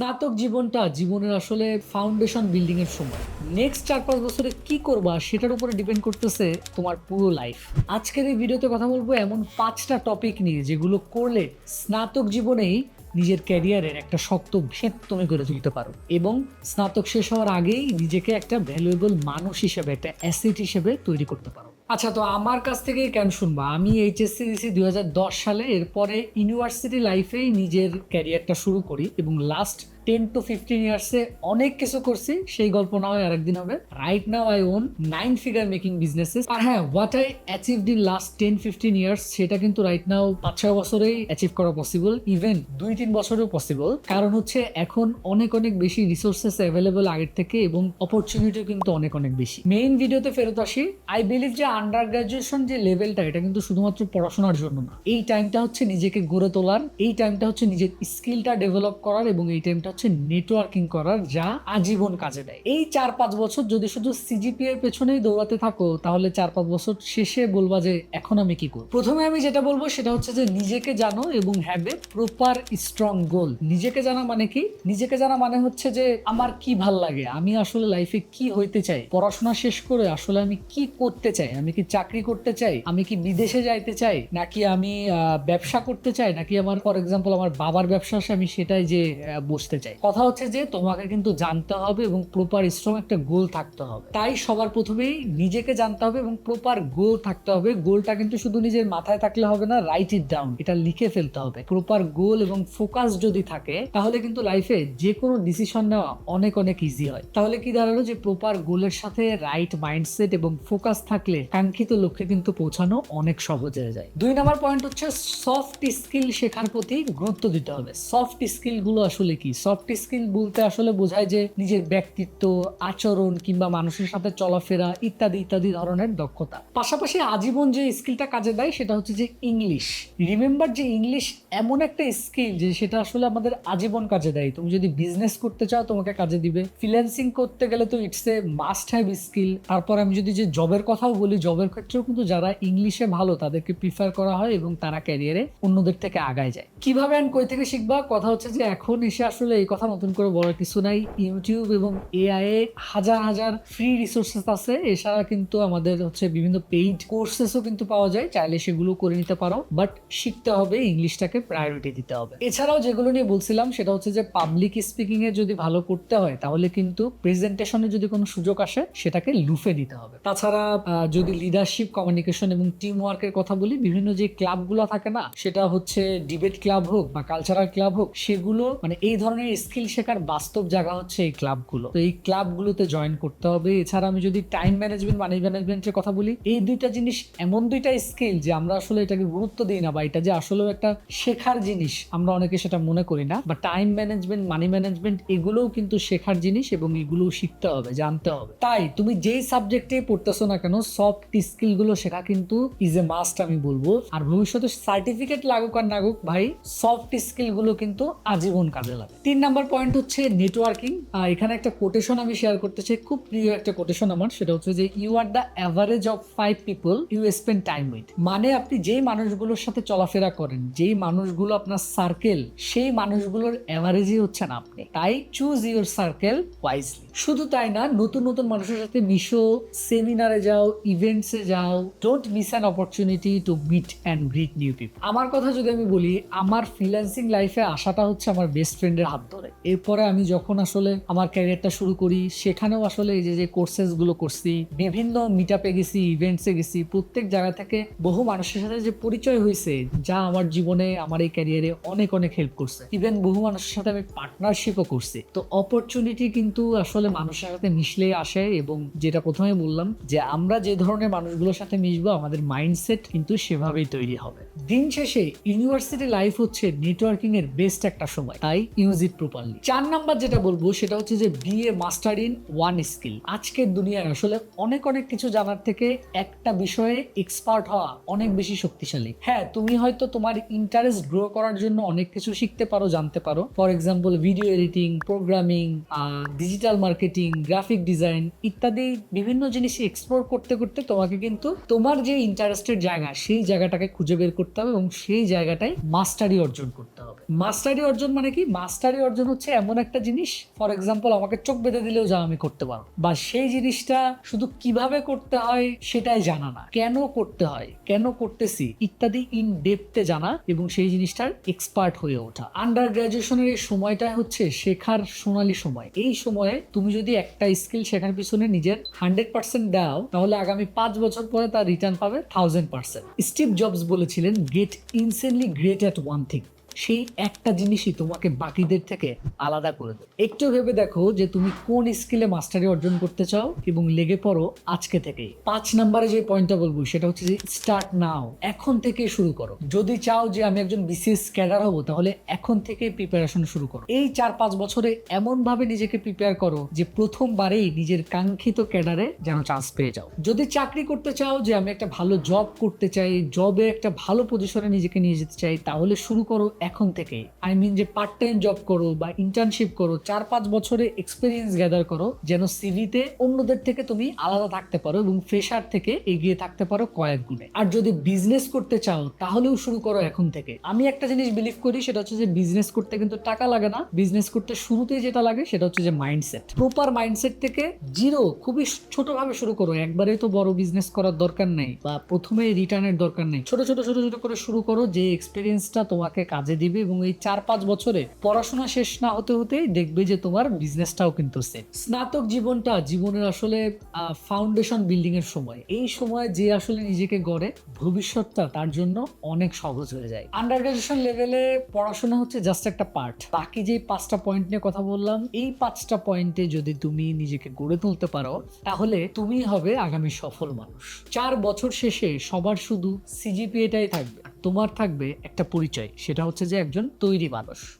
স্নাতক জীবনটা জীবনের আসলে ফাউন্ডেশন বিল্ডিং এর সময়। নেক্সট চার পাঁচ বছরে কি করবা সেটার উপরে ডিপেন্ড করতেছে তোমার পুরো লাইফ আজকের এই ভিডিওতে কথা বলব এমন পাঁচটা টপিক নিয়ে যেগুলো করলে স্নাতক জীবনেই নিজের ক্যারিয়ারের একটা শক্ত ভেদ তুমি করে তুলতে পারো। এবং স্নাতক শেষ হওয়ার আগেই নিজেকে একটা ভ্যালুয়েবল মানুষ হিসেবে, একটা অ্যাসেট হিসেবে তৈরি করতে পারো। আচ্ছা তো আমার কাছ থেকে কেন শুনবা? আমি এইচএসসি দিয়েছি দুই সালে, এরপরে ইউনিভার্সিটি লাইফেই নিজের ক্যারিয়ারটা শুরু করি এবং লাস্ট টেন টু ফিফটিন ইয়ার্সে অনেক কিছু করছি, সেই গল্প না হয় আরেকদিন হবে। Right now I own nine figure making businesses আর হ্যাঁ what I achieved in last ten fifteen years সেটা কিন্তু রাইট নাও পাঁচ, ছয় বছরেই অ্যাচিভ করা পসিবল ইভেন দুই, তিন বছরেও পসিবল কারণ হচ্ছে এখন অনেক অনেক বেশি রিসোর্সেস অ্যাভেলেবল আগের থেকে এবং অপরচুনিটিও কিন্তু অনেক অনেক বেশি। মেইন ভিডিওতে ফেরত আসি। আই বিলিভ যে আন্ডার গ্রাজুয়েশন যে লেভেলটা এটা কিন্তু শুধুমাত্র পড়াশোনার জন্য না। এই টাইমটা হচ্ছে নিজেকে গড়ে তোলার, এই টাইমটা হচ্ছে নিজের স্কিলটা ডেভেলপ করার এবং এই টাইমটা হচ্ছে নেটওয়ার্কিং করার যা আজীবন কাজে দেয়। এই চার পাঁচ বছর যদি শুধু সিজিপি এর পেছনেই দৌড়াতে থাকো, তাহলে চার পাঁচ বছর শেষে বলবা যে এখন আমি কি করব? প্রথমে আমি যেটা বলব সেটা হচ্ছে যে নিজেকে জানো এবং have a proper strong goal নিজেকে জানা মানে কি? নিজেকে জানা মানে হচ্ছে যে আমার কি ভালো লাগে, আমি আসলে লাইফে কি হইতে চাই, পড়াশোনা শেষ করে আসলে আমি কি করতে চাই, আমি কি চাকরি করতে চাই, আমি কি বিদেশে যাইতে চাই, নাকি আমি ব্যবসা করতে চাই, নাকি আমার ফর এক্সাম্পল আমার বাবার ব্যবসা আমি সেটাই যে বসতে চাই। কথা হচ্ছে যে তোমাকে কিন্তু জানতে হবে এবং প্রপার স্ট্রং একটা গোল থাকতে হবে। তাই সবার প্রথমেই নিজেকে জানতে হবে এবং প্রপার গোল থাকতে হবে। গোলটা কিন্তু শুধু নিজের মাথায় থাকলে হবে না রাইট ইট ডাউন এটা লিখে ফেলতে হবে। প্রপার গোল এবং ফোকাস যদি থাকে, তাহলে কিন্তু লাইফে যে কোনো ডিসিশন নেওয়া অনেক অনেক ইজি হয়। তাহলে কি দাঁড়াল যে প্রপার গোলের সাথে রাইট মাইন্ডসেট এবং ফোকাস থাকলে কাঙ্ক্ষিত লক্ষ্যে কিন্তু পৌঁছানো অনেক সহজ হয়ে যায়। দুই নম্বর পয়েন্ট হচ্ছে সফট স্কিল শেখার প্রতি গুরুত্ব দিতে হবে। সফট স্কিলগুলো আসলে কি? সফট স্কিল বলতে আসলে বোঝায় যে নিজের ব্যক্তিত্ব, আচরণ কিংবা মানুষের সাথে চলাফেরা ইত্যাদি ইত্যাদি ধরনের দক্ষতা। পাশাপাশি আজীবন যে স্কিলটা কাজে দেয় সেটা হচ্ছে যে ইংলিশ রিমেম্বার যে ইংলিশ এমন একটা স্কিল যে সেটা আসলে আমাদের আজীবন কাজে দেয়। তুমি যদি বিজনেস করতে চাও, তোমাকে কাজে দিবে। ফ্রিল্যান্সিং করতে গেলে তো it's a must have skill তারপর আমি যদি যে জবের কথাও বলি জবের ক্ষেত্রেও কিন্তু যারা ইংলিশে ভালো, তাদেরকে প্রিফার করা হয় এবং তারা ক্যারিয়ারে অন্যদের থেকে আগায় যায়। কীভাবে অ্যান্ড কই থেকে শিখবা? কথা হচ্ছে যে এখন এসে আসলে এই কথা নতুন করে বলার কিছু নাই। ইউটিউব এবং এআই এ হাজার হাজার ফ্রি রিসোর্সেস আছে। এছাড়া কিন্তু আমাদের হচ্ছে বিভিন্ন পেইড কোর্সেসও কিন্তু পাওয়া যায়। চাইলে সেগুলো করে নিতে পারো। বাট শিখতে হবে, ইংলিশটাকে প্রায়োরিটি দিতে হবে। এছাড়াও যেগুলো নিয়ে বলছিলাম, সেটা হচ্ছে যে পাবলিক স্পিকিং এ যদি ভালো করতে হয়, তাহলে কিন্তু প্রেজেন্টেশনে যদি কোনো সুযোগ আসে, সেটাকে লুফে নিতে হবে। তাছাড়া যদি লিডারশিপ কমিউনিকেশন এবং টিম ওয়ার্কের কথা বলি, বিভিন্ন যে ক্লাবগুলো থাকে না, সেটা হচ্ছে ডিবেট ক্লাব হোক বা কালচারাল ক্লাব হোক, সেগুলো মানে এই ধরনের স্কিল শেখার বাস্তব জায়গা হচ্ছে এই ক্লাবগুলো তো এই ক্লাবগুলোতে জয়েন করতে হবে। এছাড়া আমি যদি টাইম ম্যানেজমেন্ট মানি ম্যানেজমেন্টের কথা বলি, এই দুইটা জিনিস এমন দুইটা স্কিল যে আমরা আসলে এটাকে গুরুত্ব দিই না বা এটা যে আসলেও একটা শেখার জিনিস, আমরা অনেকে সেটা মনে করি না। বা টাইম ম্যানেজমেন্ট মানি ম্যানেজমেন্ট এগুলোও কিন্তু শেখার জিনিস এবং এগুলো শিখতে হবে, জানতে হবে। তাই তুমি যেই সাবজেক্টে পড়তেছো না কেন সফট স্কিলগুলো শেখা কিন্তু ইজ এ মাস্ট আমি বলব। আর ভবিষ্যতে সার্টিফিকেট লাগুক আর নাগুক ভাই সফট স্কিলগুলো কিন্তু আজীবন কাজে লাগে তিন নাম্বার পয়েন্ট হচ্ছে নেটওয়ার্কিং এখানে একটা কোটেশন আমি শেয়ার করতে চাই, খুব প্রিয় একটা কোটেশন আমার, সেটা হচ্ছে যে you are the average of five people you spend time with মানে আপনি যেই মানুষগুলোর সাথে চলাফেরা করেন, যেই মানুষগুলো আপনার সার্কেল সেই মানুষগুলোর অ্যাভারেজই হচ্ছে না আপনি। তাই চুজ ইউর সার্কেল ওয়াইজলি শুধু তাই না, নতুন নতুন মানুষের সাথে মিশো সেমিনারে যাও ইভেন্টসে যাও don't miss an opportunity to meet and greet new people আমার কথা যদি আমি বলি, আমার ফ্রিল্যান্সিং লাইফে আসাটা হচ্ছে আমার বেস্ট ফ্রেন্ডের হাত ধরে এরপরে আমি যখন আসলে আমার ক্যারিয়ারটা শুরু করি, সেখানেও আসলে এই যে যে কোর্সেসগুলো করছি, বিভিন্ন মিট আপে গেছি ইভেন্টসে গেছি, প্রত্যেক জায়গা থেকে বহু মানুষের সাথে যে পরিচয় হয়েছে, যা আমার জীবনে, আমার এই ক্যারিয়ারে অনেক অনেক হেল্প করছে। ইভেন বহু মানুষের সাথে আমি পার্টনারশিপও করছি। তো অপরচুনিটি কিন্তু আসলে মানুষের সাথে মিশলে আসে এবং যেটা প্রথমে বললাম যে, আমরা যে ধরনের মানুষগুলোর সাথে মিশবো, আমাদের মাইন্ডসেট কিন্তু সেভাবেই তৈরি হবে। দিন শেষে ইউনিভার্সিটি লাইফ হচ্ছে নেটওয়ার্কিং এর বেস্ট একটা সময়। তাই ইউজ ইট প্রপারলি চার নাম্বার যেটা বলব, সেটা হচ্ছে যে be a master in one skill আজকের দুনিয়ায় আসলে অনেক অনেক কিছু জানার থেকে একটা বিষয়ে এক্সপার্ট হওয়া অনেক বেশি শক্তিশালী। হ্যাঁ তুমি হয়তো তোমার ইন্টারেস্ট গ্রো করার জন্য অনেক কিছু শিখতে পারো, জানতে পারো। For example video editing programming digital marketing graphic design ইত্যাদি বিভিন্ন জিনিস এক্সপ্লোর করতে করতে তোমাকে কিন্তু তোমার যে ইন্টারেস্টের জায়গা, সেই জায়গাটাকে খুঁজে বের করতে হবে এবং সেই জায়গাটায় মাস্টারি অর্জন করতে হবে। হবে মাস্টারি অর্জন মানে কি? মাস্টারি অর্জন হচ্ছে এমন একটা জিনিস ফর এক্সাম্পল আমাকে চোখ বেঁধে দিলেও যা আমি করতে পারব। বা সেই জিনিসটা শুধু কীভাবে করতে হয় সেটাই জানা না। কেন করতে হয়? কেন করতেছি? ইত্যাদি ইন ডেপথে জানা এবং সেই জিনিসটার এক্সপার্ট হয়ে ওঠা। আন্ডার গ্রাজুয়েশনের এই সময়টা হচ্ছে শেখার সোনালী সময়। এই সময়ে তুমি যদি একটা স্কিল শেখার পিছনে নিজের হান্ড্রেড পার্সেন্ট দাও, তাহলে আগামী পাঁচ বছর পরে তার রিটার্ন পাবে থাউজেন্ড পার্সেন্ট স্টিভ জবস বলেছিলেন get insanely great at one thing. সেই একটা জিনিসই তোমাকে বাকিদের থেকে আলাদা করে দেবে। একটু ভেবে দেখো যে তুমি কোন স্কিলে মাস্টারি অর্জন করতে চাও এবং লেগে পড়ো আজকে থেকেই। পাঁচ নম্বরে যে পয়েন্টটা বলব, সেটা হচ্ছে যে স্টার্ট নাও এখন থেকে শুরু করো। যদি চাও যে আমি একজন বিসিএস ক্যাডার হব, তাহলে এখন থেকে প্রিপারেশন শুরু করো। এই চার পাঁচ বছরে এমন ভাবে নিজেকে প্রিপেয়ার করো যে প্রথমবারেই নিজের কাঙ্ক্ষিত ক্যাডারে যেন চান্স পেয়ে যাও। যদি চাকরি করতে চাও যে আমি একটা ভালো জব করতে চাই জবে একটা ভালো পজিশনে নিজেকে নিয়ে যেতে চাই, তাহলে শুরু করো এখন থেকে আই মিন যে পার্ট টাইম জব করো বা ইন্টার্নশিপ করো চার পাঁচ বছরে এক্সপিরিয়েন্স গ্যাদার করো, যেন সিভিতে অন্যদের থেকে তুমি আলাদা থাকতে পারো এবং ফ্রেশার থেকে এগিয়ে থাকতে পারো কয়েক গুণে। আর যদি বিজনেস করতে চাও, তাহলেও শুরু করো এখন থেকে। আমি একটা জিনিস বিলিভ করি, সেটা হচ্ছে যে বিজনেস করতে কিন্তু টাকা লাগে না। বিজনেস করতে শুরুতেই যেটা লাগে, সেটা হচ্ছে যে মাইন্ডসেট প্রপার মাইন্ডসেট থেকে জিরো খুবই ছোটভাবে শুরু করো। একবারে তো বড় বিজনেস করার দরকার নেই বা প্রথমে রিটার্নের দরকার নেই। ছোট ছোট ছোট ছোট করে শুরু করো যে এক্সপিরিয়েন্সটা তোমাকে কাজে দিবে এবং এই চার পাঁচ বছরে পড়াশোনা শেষ না হতে হতেই দেখবে যে তোমার বিজনেসটাও কিন্তু সেট স্নাতক জীবনটা জীবনের আসলে ফাউন্ডেশন বিল্ডিং এর সময়। এই সময় যে আসলে নিজেকে গড়ে, ভবিষ্যৎটা তার জন্য অনেক সহজ হয়ে যায়। আন্ডার গ্রাজুয়েশন লেভেলে পড়াশোনা হচ্ছে জাস্ট একটা পার্ট বাকি যে পাঁচটা পয়েন্ট নিয়ে কথা বললাম, এই পাঁচটা পয়েন্টে যদি তুমি নিজেকে গড়ে তুলতে পারো, তাহলে তুমি হবে আগামী সফল মানুষ। চার বছর শেষে সবার শুধু সিজিপিএটাই থাকবে। তোমার থাকবে একটা পরিচয় সেটা হচ্ছে যে একজন তৈরি মানুষ।